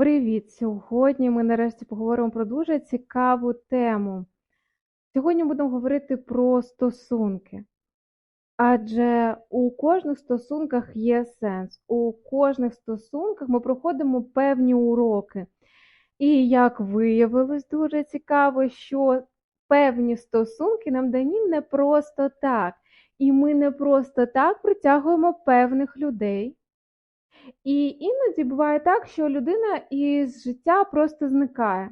Привіт! Сьогодні ми нарешті поговоримо про дуже цікаву тему. Сьогодні будемо говорити про стосунки. Адже у кожних стосунках є сенс. У кожних стосунках ми проходимо певні уроки. І як виявилось дуже цікаво, що певні стосунки нам дані не просто так. І ми не просто так притягуємо певних людей. І іноді буває так, що людина із життя просто зникає.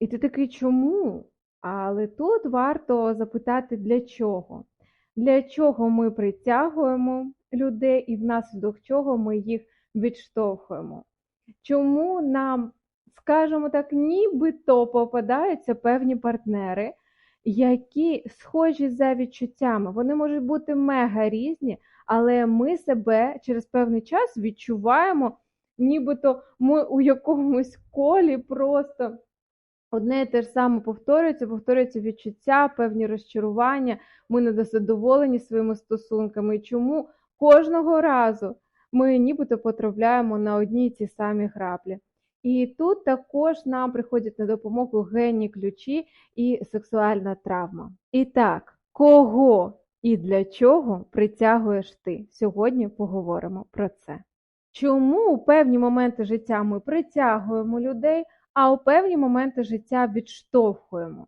І ти такий чому? Але тут варто запитати, для чого? Для чого ми притягуємо людей і внаслідок чого ми їх відштовхуємо? Чому нам, скажімо так, нібито попадаються певні партнери, які схожі за відчуттями? Вони можуть бути мега різні, але ми себе через певний час відчуваємо, нібито ми у якомусь колі просто одне і те ж саме повторюється, повторюється відчуття, певні розчарування, ми недозадоволені своїми стосунками. І чому кожного разу ми нібито потрапляємо на одні й ті самі граблі? І тут також нам приходять на допомогу генні ключі і сексуальна травма. І так, кого і для чого притягуєш ти? Сьогодні поговоримо про це. Чому у певні моменти життя ми притягуємо людей, а у певні моменти життя відштовхуємо?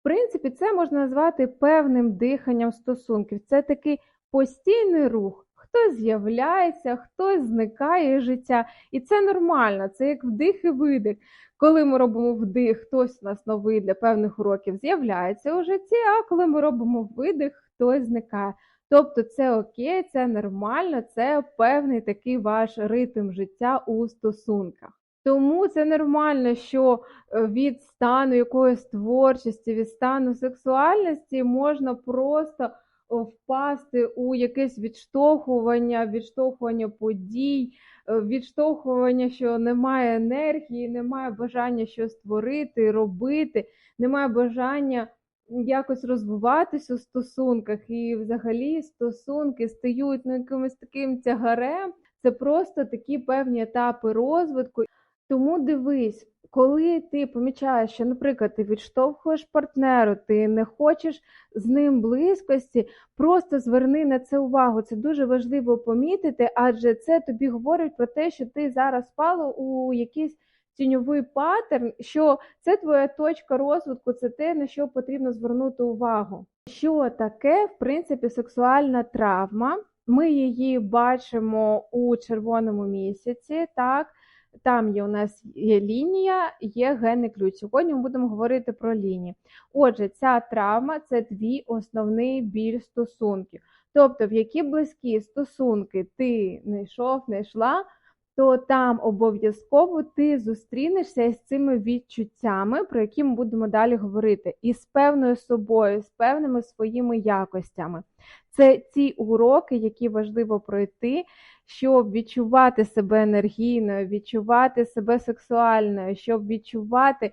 В принципі, це можна назвати певним диханням стосунків. Це такий постійний рух. Хтось з'являється, хтось зникає з життя. І це нормально, це як вдих і видих. Коли ми робимо вдих, хтось у нас новий для певних уроків з'являється у житті, а коли ми робимо видих, хтось зникає. Тобто це окей, це нормально, це певний такий ваш ритм життя у стосунках. Тому це нормально, що е, від стану якоїсь творчості, від стану сексуальності можна просто впасти у якесь відштовхування, відштовхування подій, е, відштовхування, що немає енергії, немає бажання щось створити, робити, немає бажання якось розвиватися у стосунках, і взагалі стосунки стають ну, якимось таким тягарем. Це просто такі певні етапи розвитку. Тому дивись, коли ти помічаєш, що, наприклад, ти відштовхуєш партнеру, ти не хочеш з ним близькості, просто зверни на це увагу. Це дуже важливо помітити, адже це тобі говорить про те, що ти зараз впала у якийсь тіньовий паттерн, що це твоя точка розвитку, це те, на що потрібно звернути увагу. Що таке, в принципі, сексуальна травма? Ми її бачимо у червоному місяці. так, Там є у нас є лінія, є генний ключ. Сьогодні ми будемо говорити про лінії. Отже, ця травма це твій основний біль стосунків. Тобто, в які близькі стосунки ти не йшов, не йшла, то там обов'язково ти зустрінешся з цими відчуттями, про які ми будемо далі говорити, і з певною собою, з певними своїми якостями. Це ті уроки, які важливо пройти, щоб відчувати себе енергійною, відчувати себе сексуальною, щоб відчувати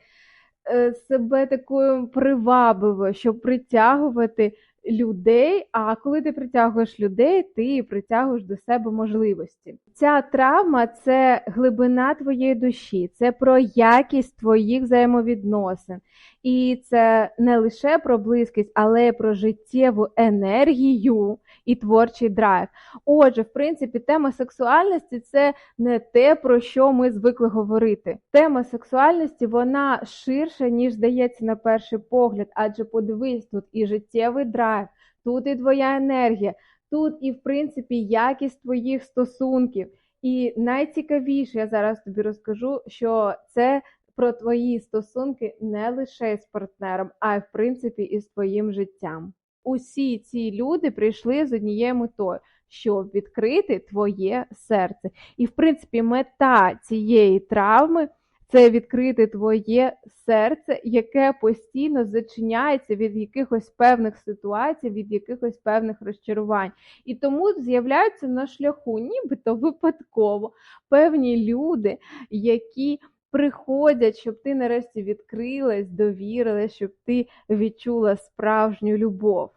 е, себе такою привабливою, щоб притягувати людей. А коли ти притягуєш людей, ти притягуєш до себе можливості. Ця травма це глибина твоєї душі, це про якість твоїх взаємовідносин. І це не лише про близькість, але й про життєву енергію і творчий драйв. Отже, в принципі, тема сексуальності це не те, про що ми звикли говорити. Тема сексуальності вона ширша, ніж здається на перший погляд, адже подивись, тут і життєвий драйв, тут і твоя енергія, тут і, в принципі, якість твоїх стосунків. І найцікавіше, я зараз тобі розкажу, що це про твої стосунки не лише з партнером, а й в принципі і з твоїм життям. Усі ці люди прийшли з однією метою, щоб відкрити твоє серце. І, в принципі, мета цієї травми це відкрити твоє серце, яке постійно зачиняється від якихось певних ситуацій, від якихось певних розчарувань. І тому з'являються на шляху, нібито випадково певні люди, які приходять, щоб ти нарешті відкрилась, довірилась, щоб ти відчула справжню любов.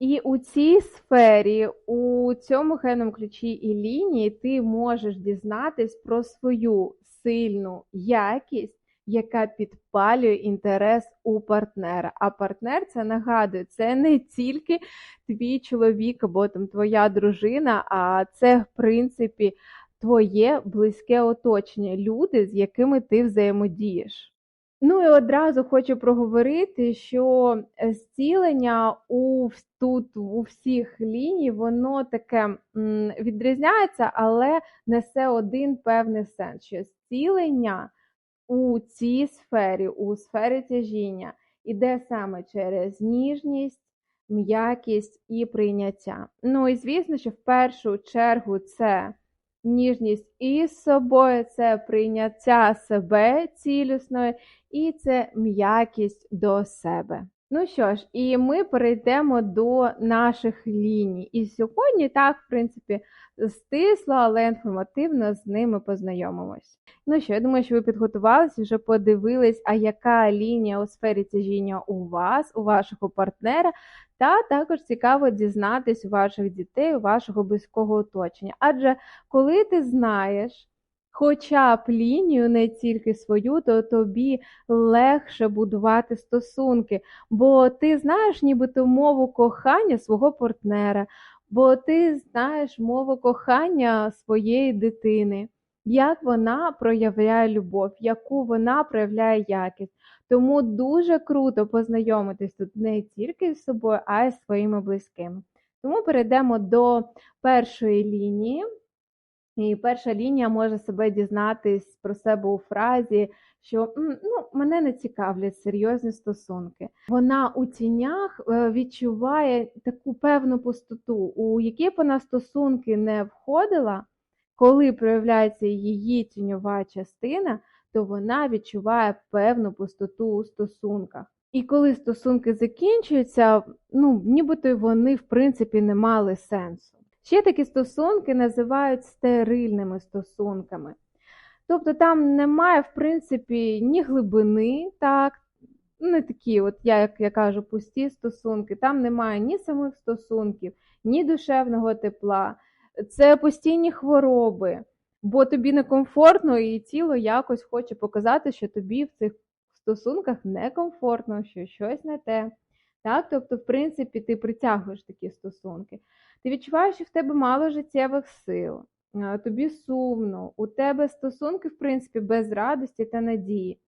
І у цій сфері, у цьому генному ключі і лінії, ти можеш дізнатись про свою сильну якість, яка підпалює інтерес у партнера. А партнер це нагадую, це не тільки твій чоловік або там твоя дружина, а це, в принципі, твоє близьке оточення, люди, з якими ти взаємодієш. Ну і одразу хочу проговорити, що е, зцілення у тут у всіх ліній, воно таке відрізняється, але несе один певний сенс, що зцілення у цій сфері, у сфері тяжіння, іде саме через ніжність, м'якість і прийняття. Ну і звісно, що в першу чергу це ніжність із собою, це прийняття себе цілісною, і це м'якість до себе. Ну що ж, і ми перейдемо до наших ліній. І сьогодні, так, в принципі, стисло, але інформативно з ними познайомимось. Ну що, я думаю, що ви підготувалися, вже подивились, а яка лінія у сфері тяжіння у вас, у вашого партнера, та також цікаво дізнатись ваших дітей, вашого близького оточення. Адже коли ти знаєш, хоча б лінію, не тільки свою, то тобі легше будувати стосунки, бо ти знаєш нібито мову кохання свого партнера, бо ти знаєш мову кохання своєї дитини, як вона проявляє любов, яку вона проявляє якість. Тому дуже круто познайомитись тут не тільки з собою, а й з своїми близькими. Тому перейдемо до першої лінії. І перша лінія може себе дізнатись про себе у фразі, що ну, мене не цікавлять серйозні стосунки. Вона у тінях е, відчуває таку певну пустоту, у які б вона стосунки не входила, коли проявляється її тіньова частина, то вона відчуває певну пустоту у стосунках. І коли стосунки закінчуються, ну нібито вони в принципі не мали сенсу. Ще такі стосунки називають стерильними стосунками. Тобто там немає, в принципі, ні глибини, так, не такі, от я, як я кажу, пусті стосунки, там немає ні самих стосунків, ні душевного тепла, це постійні хвороби, бо тобі некомфортно і тіло якось хоче показати, що тобі в цих стосунках некомфортно, що щось не те. Так? Тобто, в принципі, ти притягуєш такі стосунки. Ти відчуваєш, що в тебе мало життєвих сил, тобі сумно, у тебе стосунки, в принципі, без радості та надії.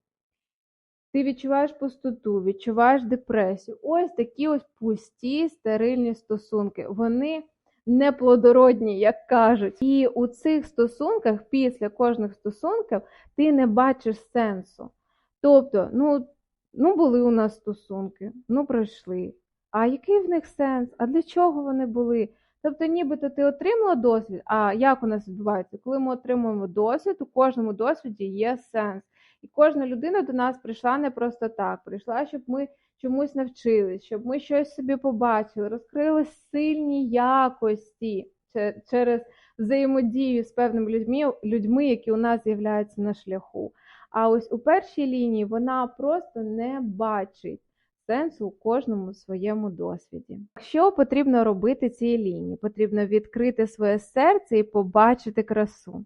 Ти відчуваєш пустоту, відчуваєш депресію. Ось такі ось пусті стерильні стосунки. Вони неплодородні, як кажуть. І у цих стосунках, після кожних стосунків, ти не бачиш сенсу. Тобто, ну, ну були у нас стосунки, ну пройшли. А який в них сенс? А для чого вони були? Тобто, нібито ти отримала досвід, а як у нас відбувається? Коли ми отримуємо досвід, у кожному досвіді є сенс. І кожна людина до нас прийшла не просто так, прийшла, щоб ми чомусь навчились, щоб ми щось собі побачили, розкрили сильні якості через взаємодію з певними людьми, людьми, які у нас з'являються на шляху. А ось у першій лінії вона просто не бачить сенсу у кожному своєму досвіді. Що потрібно робити цій лінії? Потрібно відкрити своє серце і побачити красу.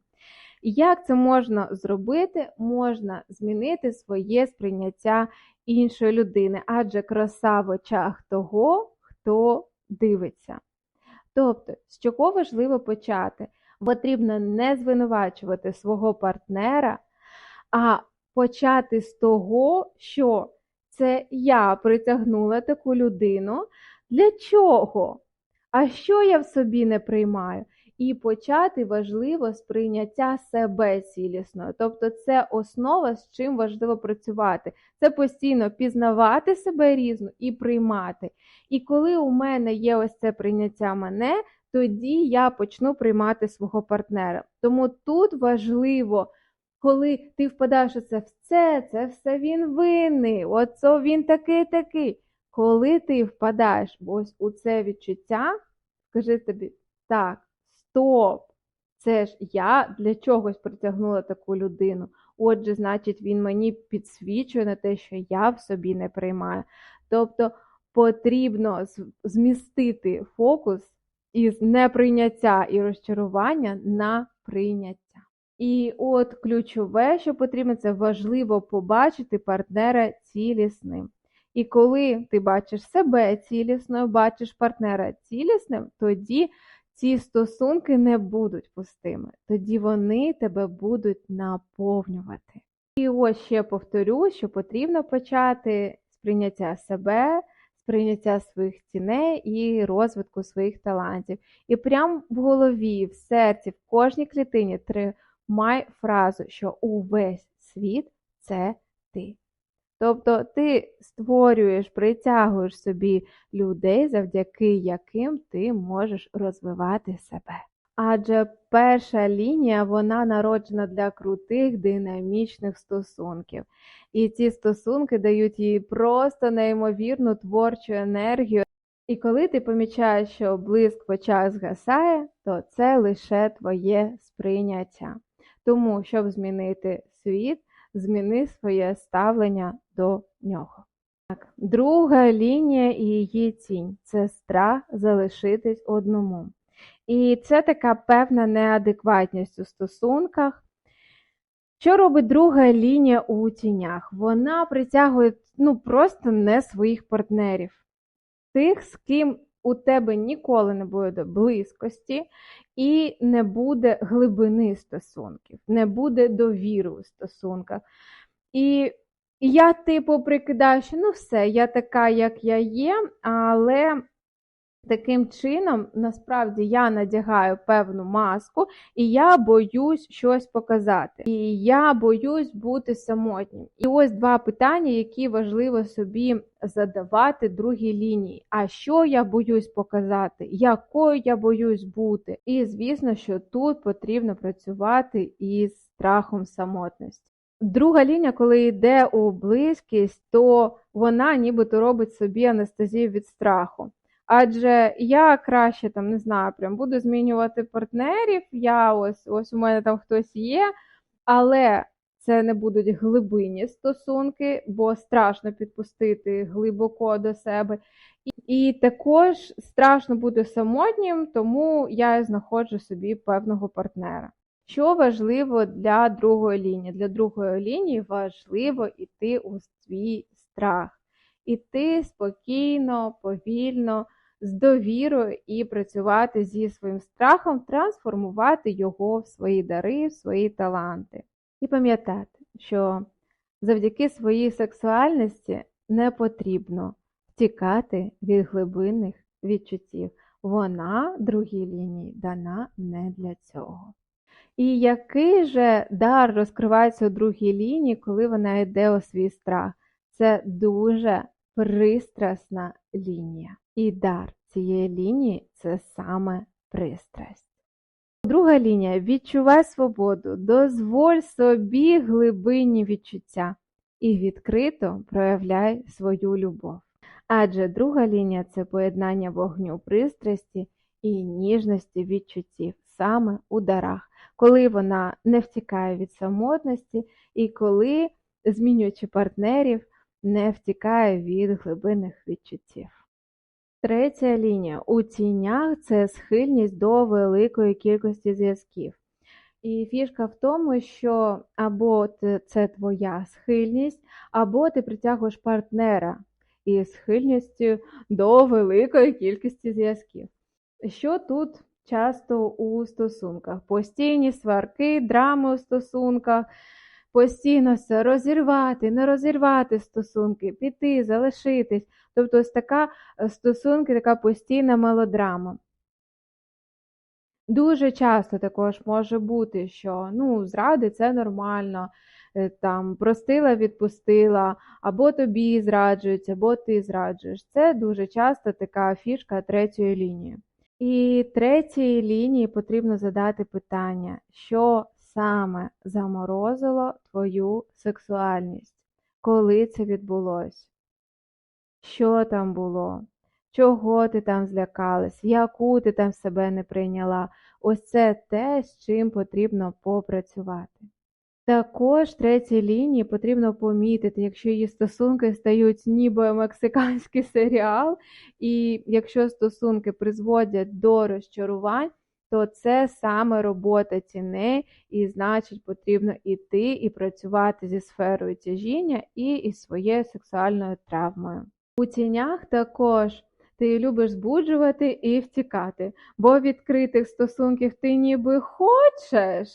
І як це можна зробити? Можна змінити своє сприйняття іншої людини, адже краса в очах того, хто дивиться. Тобто, з чого важливо почати? Потрібно не звинувачувати свого партнера, а почати з того, що це я притягнула таку людину. Для чого? А що я в собі не приймаю? І почати важливо з прийняття себе цілісною. Тобто це основа, з чим важливо працювати. Це постійно пізнавати себе різно і приймати. І коли у мене є ось це прийняття мене, тоді я почну приймати свого партнера. Тому тут важливо коли ти впадаєш в це, це все він винний, оце він такий такий. Коли ти впадаєш ось у це відчуття, скажи тобі, так, стоп, це ж я для чогось притягнула таку людину. Отже, значить, він мені підсвічує на те, що я в собі не приймаю. Тобто потрібно змістити фокус із неприйняття і розчарування на прийняття. І от ключове, що потрібно, це важливо побачити партнера цілісним. І коли ти бачиш себе цілісною, бачиш партнера цілісним, тоді ці стосунки не будуть пустими, тоді вони тебе будуть наповнювати. І ось ще повторю, що потрібно почати з прийняття себе, з прийняття своїх ціней і розвитку своїх талантів. І прямо в голові, в серці, в кожній клітині тримай фразу, що увесь світ це ти. Тобто ти створюєш, притягуєш собі людей, завдяки яким ти можеш розвивати себе. Адже перша лінія вона народжена для крутих динамічних стосунків. І ці стосунки дають їй просто неймовірну творчу енергію. І коли ти помічаєш, що блиск в очах згасає, то це лише твоє сприйняття. Тому, щоб змінити світ, зміни своє ставлення до нього. Так, друга лінія і її тінь це страх залишитись одному. І це така певна неадекватність у стосунках. Що робить друга лінія у тінях? Вона притягує ну, просто не своїх партнерів, тих, з ким у тебе ніколи не буде близькості і не буде глибини стосунків, не буде довіри у стосунках. І я, типу, прикидаю, що ну все, я така, як я є, але таким чином, насправді, я надягаю певну маску, і я боюсь щось показати. І я боюсь бути самотнім. І ось два питання, які важливо собі задавати другій лінії. А що я боюсь показати? Якою я боюсь бути? І звісно, що тут потрібно працювати із страхом самотності. Друга лінія, коли йде у близькість, то вона нібито робить собі анестезію від страху. Адже я краще там не знаю, прям буду змінювати партнерів. Я ось ось у мене там хтось є, але це не будуть глибинні стосунки, бо страшно підпустити глибоко до себе. І, і також страшно бути самотнім, тому я знаходжу собі певного партнера. Що важливо для другої лінії? Для другої лінії важливо йти у свій страх, іти спокійно, повільно, з довірою і працювати зі своїм страхом, трансформувати його в свої дари, в свої таланти. І пам'ятати, що завдяки своїй сексуальності не потрібно втікати від глибинних відчуттів. Вона, другій лінії, дана не для цього. І який же дар розкривається у другій лінії, коли вона йде у свій страх? Це дуже пристрасна лінія. І дар цієї лінії це саме пристрасть. Друга лінія відчувай свободу, дозволь собі глибинні відчуття і відкрито проявляй свою любов. Адже друга лінія це поєднання вогню пристрасті і ніжності відчуттів саме у дарах, коли вона не втікає від самотності і коли, змінюючи партнерів, не втікає від глибинних відчуттів. Третя лінія у тінях це схильність до великої кількості зв'язків. І фішка в тому, що або це твоя схильність, або ти притягуєш партнера із схильністю до великої кількості зв'язків. Що тут часто у стосунках? Постійні сварки, драми у стосунках, постійно все розірвати, не розірвати стосунки, піти, залишитись. Тобто ось така стосунки, така постійна мелодрама. Дуже часто також може бути, що ну, зради це нормально, там простила, відпустила, або тобі зраджують, або ти зраджуєш. Це дуже часто така фішка третьої лінії. І третій лінії потрібно задати питання, що саме заморозило твою сексуальність, коли це відбулося? Що там було? Чого ти там злякалась, яку ти там себе не прийняла? Ось це те, з чим потрібно попрацювати. Також третій лінії потрібно помітити, якщо її стосунки стають ніби мексиканський серіал, і якщо стосунки призводять до розчарувань, то це саме робота тіней, і значить, потрібно іти і працювати зі сферою тяжіння і із своєю сексуальною травмою. У тінях також ти любиш збуджувати і втікати, бо відкритих стосунків ти ніби хочеш,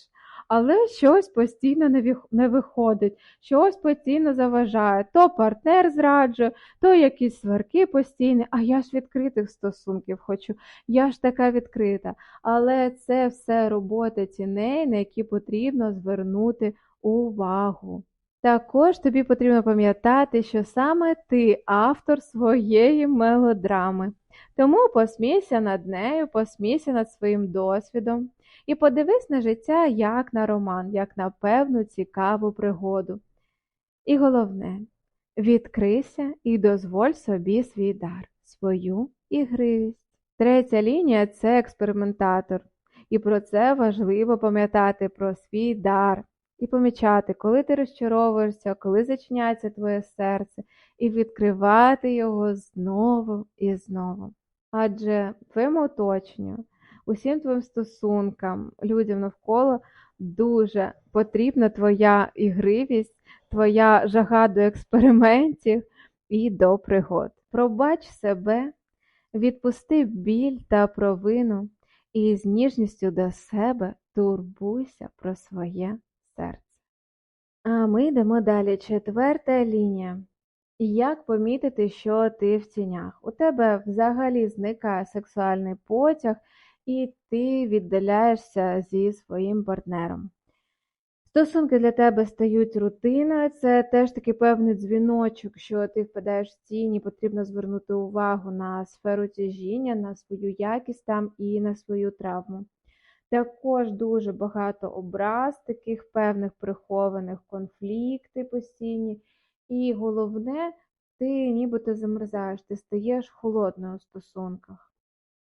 але щось постійно не виходить, щось постійно заважає. То партнер зраджує, то якісь сварки постійні, а я ж відкритих стосунків хочу, я ж така відкрита. Але це все робота тіней, на які потрібно звернути увагу. Також тобі потрібно пам'ятати, що саме ти автор своєї мелодрами. Тому посмійся над нею, посмійся над своїм досвідом і подивись на життя як на роман, як на певну цікаву пригоду. І головне, відкрийся і дозволь собі свій дар, свою ігривість. Третя лінія це експериментатор. І про це важливо пам'ятати про свій дар і помічати, коли ти розчаровуєшся, коли зачиняється твоє серце, і відкривати його знову і знову. Адже твоєму оточенню, усім твоїм стосункам, людям навколо дуже потрібна твоя ігривість, твоя жага до експериментів і до пригод. Пробач себе, відпусти біль та провину і з ніжністю до себе турбуйся про своє серце. А ми йдемо далі. Четверта лінія. Як помітити, що ти в тінях? У тебе взагалі зникає сексуальний потяг, і ти віддаляєшся зі своїм партнером. Стосунки для тебе стають рутиною, це теж такий певний дзвіночок, що ти впадаєш в тіні, потрібно звернути увагу на сферу тяжіння, на свою якість там і на свою травму. Також дуже багато образ, таких певних прихованих конфлікти постійні. І головне, ти нібито замерзаєш, ти стаєш холодною у стосунках.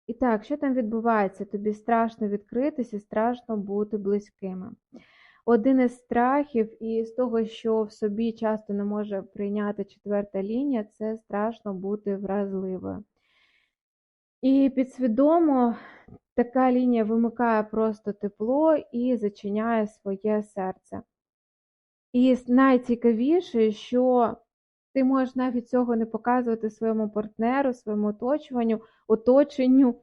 І так, що там відбувається? Тобі страшно відкритися, страшно бути близькими. Один із страхів, і з того, що в собі часто не може прийняти четверта лінія, це страшно бути вразливою. І підсвідомо така лінія вимикає просто тепло і зачиняє своє серце. І найцікавіше, що ти можеш навіть цього не показувати своєму партнеру, своєму оточуванню, оточенню,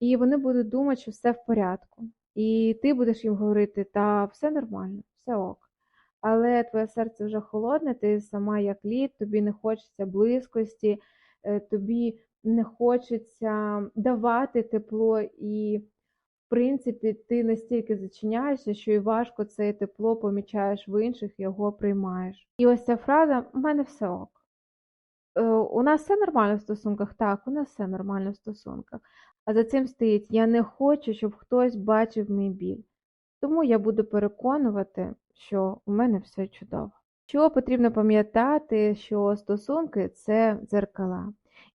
і вони будуть думати, що все в порядку. І ти будеш їм говорити, та все нормально, все ок. Але твоє серце вже холодне, ти сама як лід, тобі не хочеться близькості, е, тобі не хочеться давати тепло, і, в принципі, ти настільки зачиняєшся, що і важко це тепло помічаєш в інших, його приймаєш. І ось ця фраза в мене все ок. Е, У нас все нормально в стосунках? Так, у нас все нормально в стосунках. А за цим стоїть: я не хочу, щоб хтось бачив мій біль. Тому я буду переконувати, що у мене все чудово. Що потрібно пам'ятати, що стосунки це дзеркала,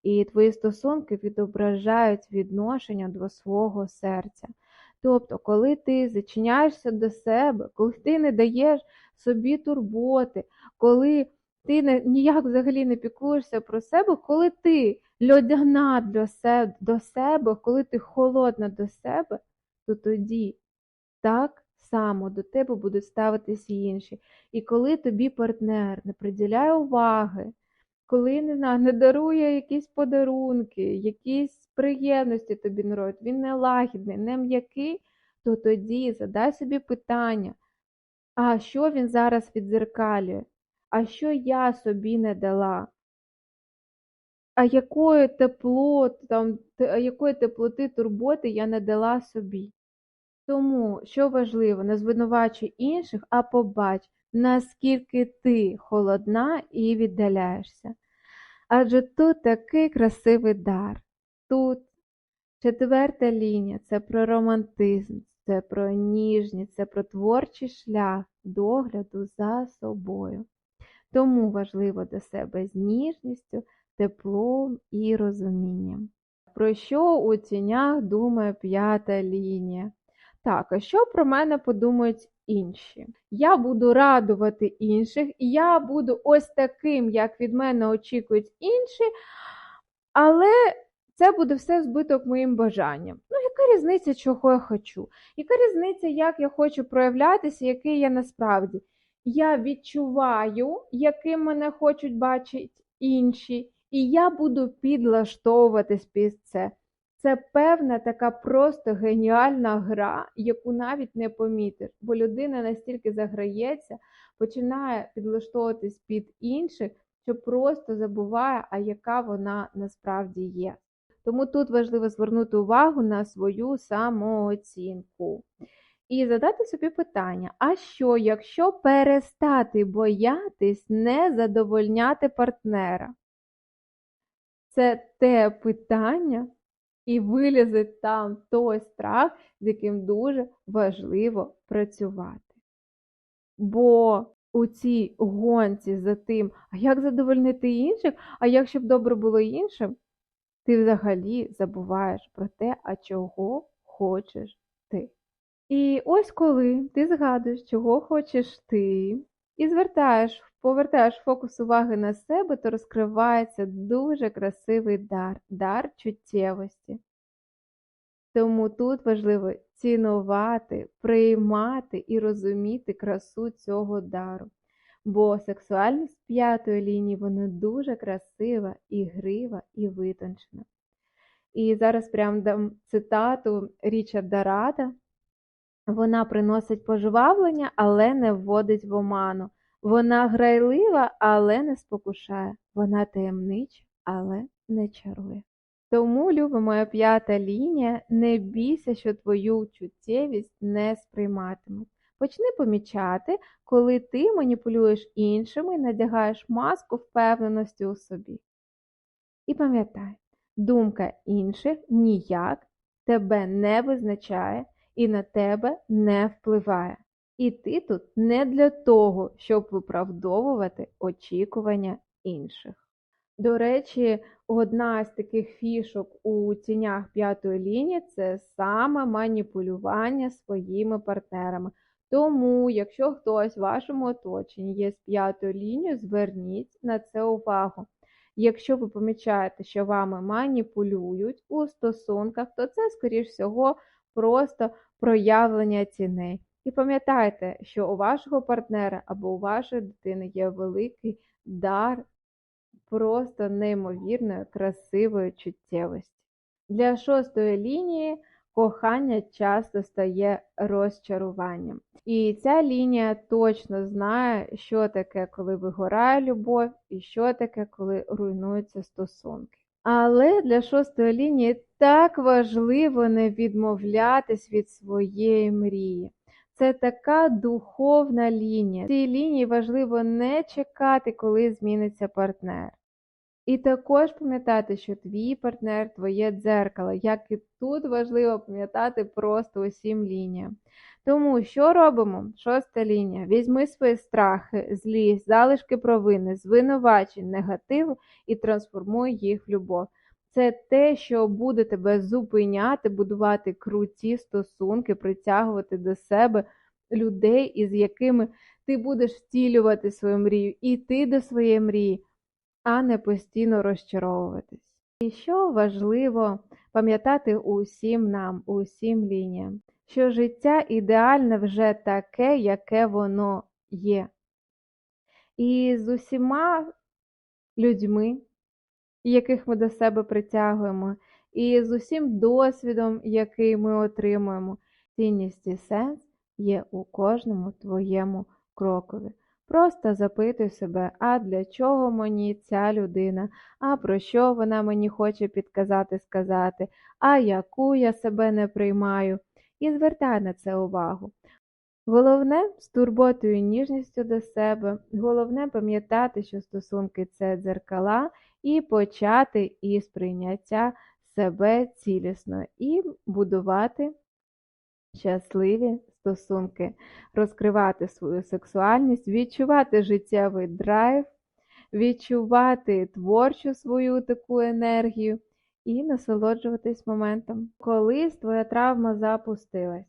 і твої стосунки відображають відношення до свого серця. Тобто, коли ти зачиняєшся до себе, коли ти не даєш собі турботи, коли ти не, ніяк взагалі не піклуєшся про себе, коли ти льодяна для себе, до себе, коли ти холодна до себе, то тоді так само до тебе будуть ставитись інші. І коли тобі партнер не приділяє уваги, коли не дарує якісь подарунки, якісь приємності тобі робить, він не лагідний, не м'який, то тоді задай собі питання, а що він зараз відзеркалює? А що я собі не дала? А якої тепло, там, якої теплоти, турботи я не дала собі? Тому, що важливо, не звинувачуй інших, а побач, наскільки ти холодна і віддаляєшся. Адже тут такий красивий дар. Тут четверта лінія це про романтизм, це про ніжність, це про творчий шлях догляду за собою. Тому важливо до себе з ніжністю, теплом і розумінням. Про що у тінях думає п'ята лінія? Так, а що про мене подумають інші. Я буду радувати інших, і я буду ось таким, як від мене очікують інші, але це буде все збиток моїм бажанням. Ну, яка різниця, чого я хочу? Яка різниця, як я хочу проявлятися, який я насправді? Я відчуваю, яким мене хочуть бачити інші, і я буду підлаштовуватись під це. Це певна така просто геніальна гра, яку навіть не помітиш, бо людина настільки заграється, починає підлаштовуватись під інших, що просто забуває, а яка вона насправді є. Тому тут важливо звернути увагу на свою самооцінку і задати собі питання: а що, якщо перестати боятись не задовольняти партнера? Це те питання, і вилізе там той страх, з яким дуже важливо працювати. Бо у цій гонці за тим, а як задовольнити інших, а як щоб добре було іншим, ти взагалі забуваєш про те, а чого хочеш ти. І ось коли ти згадуєш, чого хочеш ти, і звертаєш, повертаєш фокус уваги на себе, то розкривається дуже красивий дар дар чуттєвості. Тому тут важливо цінувати, приймати і розуміти красу цього дару. Бо сексуальність п'ятої лінії вона дуже красива, ігрива і витончена. І зараз прям дам цитату Річарда Рада. Вона приносить пожвавлення, але не вводить в оману. Вона грайлива, але не спокушає. Вона таємнича, але не чарує. Тому, люба моя п'ята лінія, не бійся, що твою чуттєвість не сприйматимуть. Почни помічати, коли ти маніпулюєш іншими і надягаєш маску впевненості у собі. І пам'ятай, думка інших ніяк тебе не визначає і на тебе не впливає. І ти тут не для того, щоб виправдовувати очікування інших. До речі, одна з таких фішок у тінях п'ятої лінії це саме маніпулювання своїми партнерами. Тому, якщо хтось в вашому оточенні є з п'ятою лінією, зверніть на це увагу. Якщо ви помічаєте, що вами маніпулюють у стосунках, то це, скоріш всього, просто проявлення ціней. І пам'ятайте, що у вашого партнера або у вашої дитини є великий дар просто неймовірної, красивої чуттєвості. Для шостої лінії кохання часто стає розчаруванням. І ця лінія точно знає, що таке, коли вигорає любов, і що таке, коли руйнуються стосунки. Але для шостої лінії так важливо не відмовлятись від своєї мрії. Це така духовна лінія. Цій лінії важливо не чекати, коли зміниться партнер. І також пам'ятати, що твій партнер твоє дзеркало, як і тут важливо пам'ятати просто усім лініям. Тому що робимо? Шоста лінія. Візьми свої страхи, злість, залишки провини, звинувачень, негативу і трансформуй їх в любов. Це те, що буде тебе зупиняти, будувати круті стосунки, притягувати до себе людей, із якими ти будеш втілювати свою мрію, іти до своєї мрії, а не постійно розчаровуватись. І що важливо пам'ятати усім нам, усім лініям, що життя ідеальне вже таке, яке воно є. І з усіма людьми, яких ми до себе притягуємо, і з усім досвідом, який ми отримуємо, цінність і сенс є у кожному твоєму крокові. Просто запитуй себе, а для чого мені ця людина, а про що вона мені хоче підказати, сказати, а яку я себе не приймаю, і звертай на це увагу. Головне з турботою і ніжністю до себе, головне пам'ятати, що стосунки це дзеркала, і почати із прийняття себе цілісно і будувати щасливі стосунки, розкривати свою сексуальність, відчувати життєвий драйв, відчувати творчу свою таку енергію і насолоджуватись моментом. Колись твоя травма запустилась.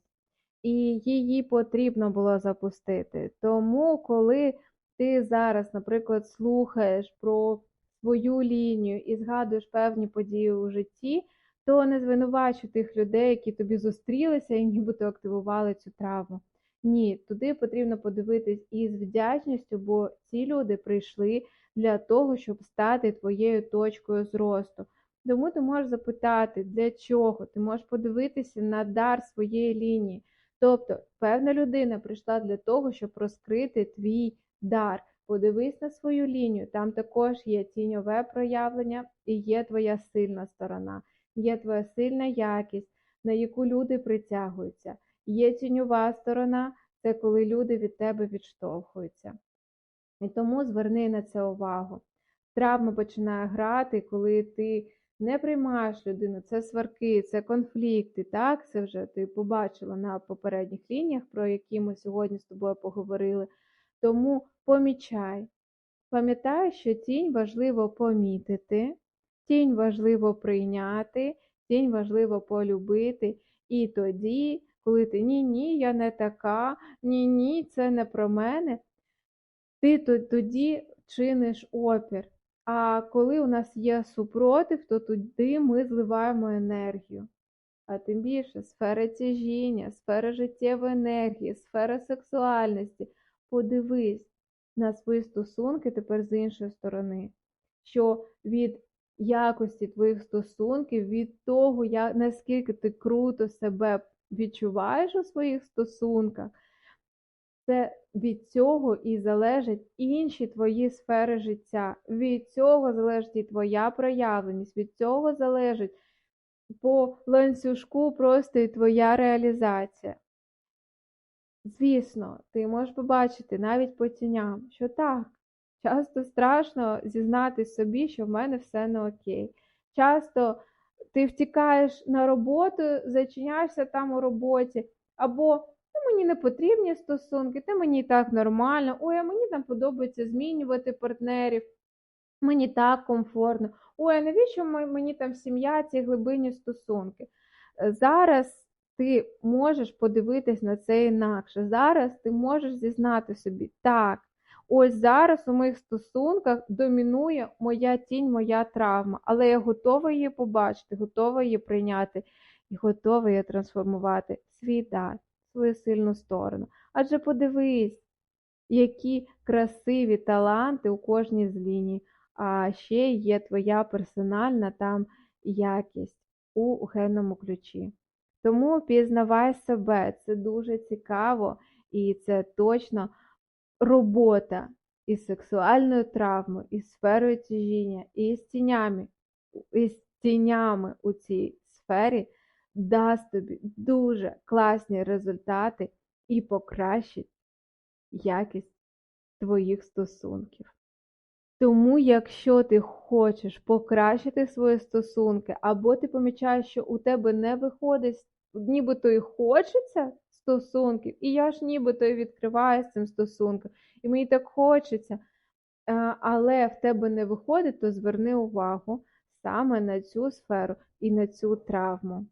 і її потрібно було запустити. Тому, коли ти зараз, наприклад, слухаєш про свою лінію і згадуєш певні події у житті, то не звинувачуй тих людей, які тобі зустрілися і нібито активували цю травму. Ні, туди потрібно подивитись із вдячністю, бо ці люди прийшли для того, щоб стати твоєю точкою зросту. Тому ти можеш запитати, для чого, ти можеш подивитися на дар своєї лінії. Тобто, певна людина прийшла для того, щоб розкрити твій дар. Подивись на свою лінію, там також є тіньове проявлення і є твоя сильна сторона, є твоя сильна якість, на яку люди притягуються. Є тіньова сторона це коли люди від тебе відштовхуються. І тому зверни на це увагу. Травма починає грати, коли ти не приймаєш людину, це сварки, це конфлікти. Так, це вже ти побачила на попередніх лініях, про які ми сьогодні з тобою поговорили. Тому помічай. Пам'ятай, що тінь важливо помітити, тінь важливо прийняти, тінь важливо полюбити. І тоді, коли ти ні, ні, я не така, ні, ні, це не про мене, ти тоді чиниш опір. А коли у нас є супротив, то тоді ми зливаємо енергію. А тим більше сфера тяжіння, сфера життєвої енергії, сфера сексуальності. Подивись на свої стосунки тепер з іншої сторони, що від якості твоїх стосунків, від того, як, наскільки ти круто себе відчуваєш у своїх стосунках, це від цього і залежать інші твої сфери життя. Від цього залежить і твоя проявленість, від цього залежить по ланцюжку просто і твоя реалізація. Звісно, ти можеш побачити навіть по тіням, що так, часто страшно зізнатись собі, що в мене все не окей. Часто ти втікаєш на роботу, зачиняєшся там у роботі, або та мені не потрібні стосунки, та мені і так нормально, ой, а мені там подобається змінювати партнерів, мені так комфортно. Ой, а навіщо мені там сім'я, ці глибинні стосунки? Е, зараз ти можеш подивитись на це інакше. Зараз ти можеш зізнати собі, так, ось зараз у моїх стосунках домінує моя тінь, моя травма, але я готова її побачити, готова її прийняти і готова її трансформувати в свій дар свою сильну сторону. Адже подивись, які красиві таланти у кожній з ліній, а ще є твоя персональна там якість у генному ключі. Тому пізнавай себе, це дуже цікаво і це точно робота із сексуальною травмою, із сферою тяжіння, і з тінями, і з тінями у цій сфері дасть тобі дуже класні результати і покращить якість твоїх стосунків. Тому, якщо ти хочеш покращити свої стосунки, або ти помічаєш, що у тебе не виходить, нібито і хочеться стосунків, і я ж нібито і відкриваю з цим стосунком, і мені так хочеться, е, але в тебе не виходить, то зверни увагу саме на цю сферу і на цю травму.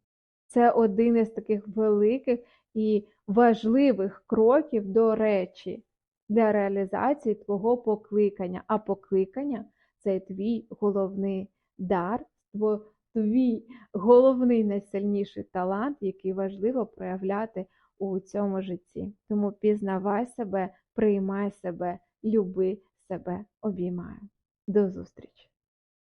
Це один із таких великих і важливих кроків до речі для реалізації твого покликання. А покликання це твій головний дар, твій головний найсильніший талант, який важливо проявляти у цьому житті. Тому пізнавай себе, приймай себе, люби себе, обіймаю. До зустрічі!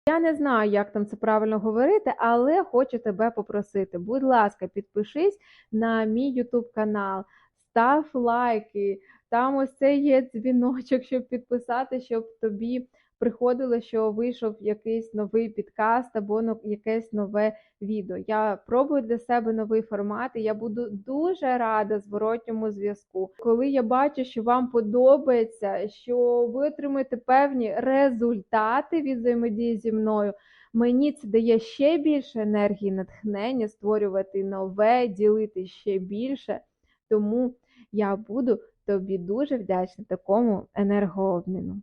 Я не знаю, як там це правильно говорити, але хочу тебе попросити. Будь ласка, підпишись на мій YouTube канал, став лайки. Там ось це є дзвіночок, щоб підписати, щоб тобі приходило, що вийшов якийсь новий підкаст або якесь нове відео. Я пробую для себе новий формат, і я буду дуже рада зворотньому зв'язку. Коли я бачу, що вам подобається, що ви отримуєте певні результати від взаємодії зі мною. Мені це дає ще більше енергії, натхнення, створювати нове, ділити ще більше. Тому я буду тобі дуже вдячна такому енергообміну.